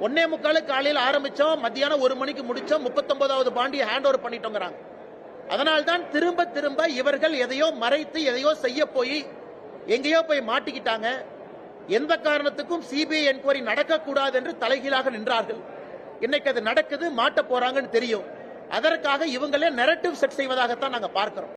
ஒன்னே முக்காலு காலையில் ஆரம்பிச்சோம் மத்தியானம் ஒரு மணிக்கு முடிச்சோம் முப்பத்தொன்பதாவது பாண்டியை ஹேண்ட் ஓவர் பண்ணிட்டோங்கிறாங்க. அதனால்தான் திரும்ப திரும்ப இவர்கள் எதையோ மறைத்து எதையோ செய்ய போய் எங்கேயோ போய் மாட்டிக்கிட்டாங்க. எந்த காரணத்துக்கும் சிபிஐ என்கொயரி நடக்கக்கூடாது என்று தலைகீழாக நின்றார்கள். இன்னைக்கு அது நடக்குது மாட்ட போறாங்கன்னு தெரியும். அதற்காக இவங்களே நெரட்டிவ் செட் செய்வதாகத்தான் நாங்கள் பார்க்கிறோம்.